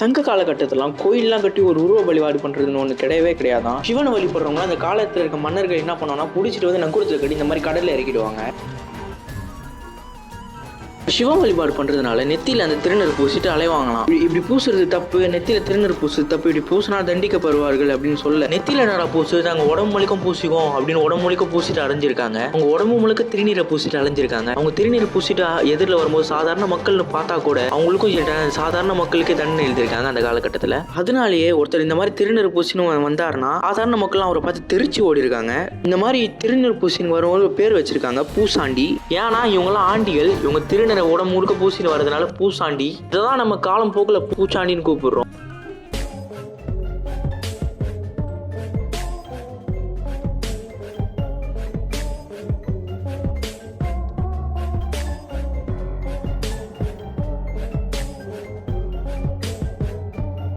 சங்க காலகட்டத்திலாம் கோயில்லாம் கட்டி ஒரு உருவ வழிபாடு பண்றதுன்னு ஒன்று கிடையவே கிடையாதான். சிவனை வழிபடுறவங்க அந்த காலத்துல இருக்க மன்னர்கள் என்ன பண்ணுவாங்கன்னா பிடிச்சிட்டு வந்து நங்கூரத்தில் கட்டி இந்த மாதிரி கடல்ல இறக்கிடுவாங்க. சிவ வழிபாடு பண்ணுறதுனால நெத்தியில் அந்த திருநீர் பூசிட்டு அலைவாங்களாம் இப்படி- இப்படி பூசுறது தப்பு நெத்தியில் திருநர் பூசுறது தப்பு இப்படி பூசினா தண்டிக்கப்படுவார்கள் அப்படின்னு சொல்ல நெத்தியில என்னடா பூசுறது அங்க உடம்பு முழுக்கம் பூசிக்கும் அப்படின்னு உடம்பு முழுக்க பூசிட்டு அடைஞ்சிருக்காங்க அவங்க உடம்பு முழுக்க திருநீரை பூசிட்டு அலைஞ்சிருக்காங்க. அவங்க திருநீரை பூசிட்டு எதிரில் வரும்போது சாதாரண மக்கள்னு பார்த்தா கூட அவங்களுக்கும் சாதாரண மக்களுக்கே தண்டனை எழுதியிருக்காங்க அந்த காலகட்டத்தில். அதனாலேயே ஒருத்தர் இந்த மாதிரி திருநீர் பூசின்னு வந்தாருன்னா சாதாரண மக்கள்லாம் அவரை பார்த்து தெரிச்சு ஓடி இருக்காங்க இந்த மாதிரி திருநீர் பூசின்னு வரும்போது பேர் வச்சிருக்காங்க பூசாண்டி. ஏன்னா இவங்கெல்லாம் ஆண்டிகள் இவங்க திருநீர் உடம்பு முழுக்க பூசின்னு வரதுனால பூசாண்டி. இதை தான் நம்ம காலம் போக்கில் பூச்சாண்டின்னு கூப்பிடுறோம்.